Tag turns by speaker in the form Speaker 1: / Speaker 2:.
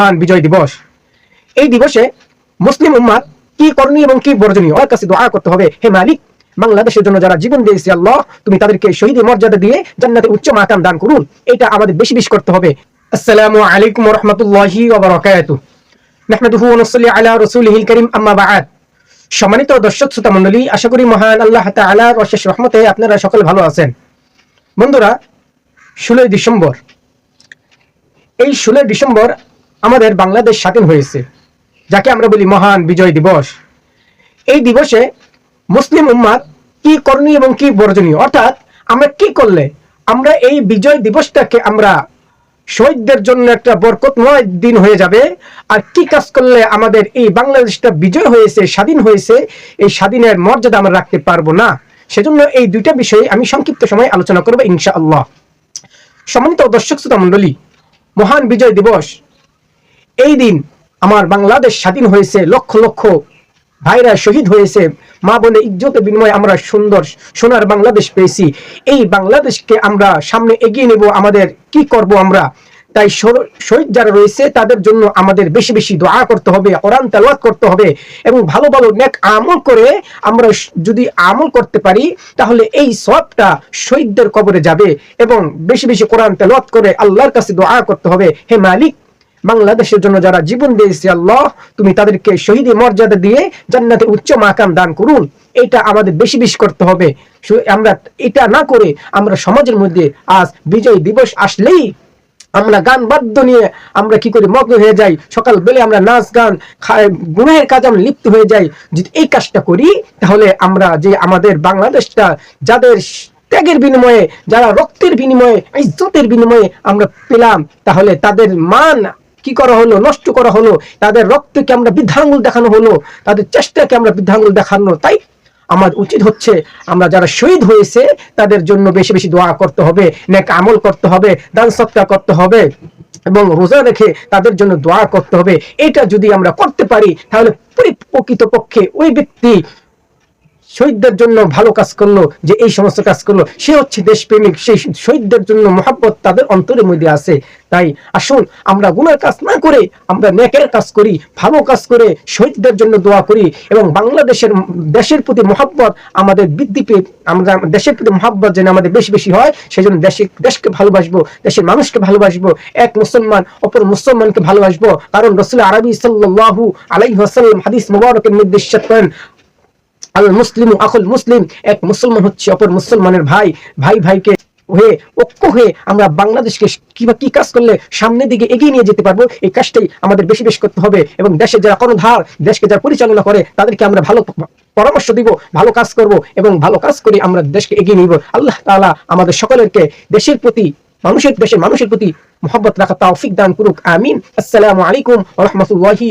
Speaker 1: মহান বিজয় দিবস। এই দিবসে মুসলিম উম্মাদ কি করণীয় এবং কি বর্জনীয়? ওর কাছে দোয়া করতে হবে। হে মালিক, বাংলাদেশের জন্য যারা জীবন দিয়েছে আল্লাহ, তুমি তাদেরকে শহীদ মর্যাদা দিয়ে জান্নাতের উচ্চ মাকাম দান করুন। এটা আমাদের বেশি বেশি করতে হবে। আসসালামু আলাইকুম রহমতুল্লাহি ওবরাকাতুহু নাহমাদুহু ওয়া নুসাল্লি আলা রাসূলিহিল কারীম, আম্মা বা'দ সম্মানিত দর্শক, শ্রোতা মণ্ডলী, আশা করি মহান আল্লাহ তাআলার অশেষ রহমতে আপনারা সকলে ভালো আছেন। বন্ধুরা, ষোলোই ডিসেম্বর। এই ষোলোই ডিসেম্বর আমাদের বাংলাদেশ স্বাধীন হয়েছে, যাকে আমরা বলি মহান বিজয় দিবস। এই দিবসে মুসলিম উম্মাদ কি করণীয় এবং কি বর্জনীয়? অর্থাৎ আমরা কি করলে? আমরা এই বিজয় দিবসটাকে আমরা শহীদদের জন্য একটা বরকতময় দিন হয়ে যাবে। আর কি কাজ করলে আমাদের এই বাংলাদেশটা বিজয় হয়েছে, স্বাধীন হয়েছে, এই স্বাধীনের মর্যাদা আমরা রাখতে পারব না? সেজন্য এই দুইটা বিষয়ে আমি সংক্ষিপ্ত সময় আলোচনা করব ইনশাআল্লাহ। সম্মানিত দর্শক শ্রোতা মণ্ডলী, মহান বিজয় দিবস এই দিন আমার বাংলাদেশ স্বাধীন হয়েছে, লক্ষ লক্ষ ভাইরা শহীদ হয়েছে। মা বলে ইজ্জতের বিনিময়ে আমরা সুন্দর সোনার বাংলাদেশ পেয়েছি। এই বাংলাদেশকে আমরা সামনে এগিয়ে নেব, আমাদের কি করব আমরা? তাই শহীদ যারা রয়েছে, তাদের জন্য আমাদের বেশি বেশি দোয়া করতে হবে, কোরআন তেলাওয়াত করতে হবে এবং ভালো ভালো নেক আমল করে আমরা যদি আমল করতে পারি, তাহলে এই সবটা শহীদদের কবরে যাবে এবং বেশি বেশি কোরআন তেলাওয়াত করে আল্লাহর কাছে দোয়া করতে হবে। হে মালিক বাংলাদেশের জন্য যারা জীবন দিয়েছে আল্লাহ, তুমি তাদেরকে শহীদি মর্যাদা দিয়ে জান্নাতের উচ্চ মাকাম দান করুন। এটা আমাদের বেশি বেশি করতে হবে। আমরা এটা না করে আমরা সমাজের মধ্যে আজ বিজয় দিবস আসলেই আমরা গান বাদ্য নিয়ে আমরা কি করি মগ্ন হয়ে যাই। সকাল বেলে আমরা নাচ গান গুনাহের কাজে আমরা লিপ্ত হয়ে যাই। যদি এই কাজটা করি, তাহলে আমরা যে আমাদের বাংলাদেশটা, যাদের ত্যাগের বিনিময়ে, যারা রক্তের বিনিময়ে, ইজ্জতের বিনিময়ে আমরা পেলাম, তাহলে তাদের মান কি করা হলো? নষ্ট করা হলো? তাদের রক্তকে আমরা বৃদ্ধাঙ্গুল দেখানো হলো? তাদের চেষ্টাকে আমরা বৃদ্ধাঙ্গুল দেখানো তাই আমার উচিত হচ্ছে আমরা যারা শহীদ হয়েছে, তাদের জন্য বেশি বেশি দোয়া করতে হবে, নেক আমল করতে হবে, দান সৎকার করতে হবে এবং রোজা রেখে তাদের জন্য দোয়া করতে হবে। এটা যদি আমরা করতে পারি, তাহলে প্রকৃত পক্ষে ওই ব্যক্তি শহীদদের জন্য ভালো কাজ করল, যে এই সমস্ত কাজ করল, সে হচ্ছে দেশপ্রেমিক, সেই শহীদদের জন্য মহাব্বত তাদের অন্তরের মধ্যে আছে। তাই আসুন, আমরা গুণের কাজ না করে, আমরা নেকের কাজ করি, ভালো কাজ করে শহীদদের জন্য দোয়া করি এবং বাংলাদেশের দেশের প্রতি মহাব্বত আমাদের বৃদ্ধি পেয়ে, আমরা দেশের প্রতি মহাব্বত যেন আমাদের বেশি বেশি হয় সেই জন্য দেশে, দেশকে ভালোবাসবো, দেশের মানুষকে ভালোবাসবো, এক মুসলমান, অপর মুসলমানকে ভালোবাসবো। কারণ রসুল আরবি সাল্লাল্লাহু আলাই ওয়াসাল্লাম হাদিস মুবারকের নির্দেশ করেন আল মুসলিম, আকুল মুসলিম, এক মুসলমান হচ্ছে, অপর মুসলমানের ভাই ভাই ভাইকে হয়ে ঐক্য হয়ে আমরা বাংলাদেশকে কিবা কি কাজ করলে সামনের দিকে এগিয়ে নিয়ে যেতে পারব, এই কাজটাই আমাদের বেশি বেশি করতে হবে। এবং দেশের যারা কর্ণধার, দেশকে যারা পরিচালনা করে, তাদেরকে আমরা ভালো পরামর্শ দিব, ভালো কাজ করব এবং ভালো কাজ করে আমরা দেশকে এগিয়ে নিব। আল্লাহ তালা আমাদের সকলেরকে দেশের প্রতি, মানুষের, দেশের মানুষের প্রতি মোহাম্মত রাখা তৌফিক দান করুক। আমিন। আসসালামু আলাইকুম রাহমাতুল্লাহি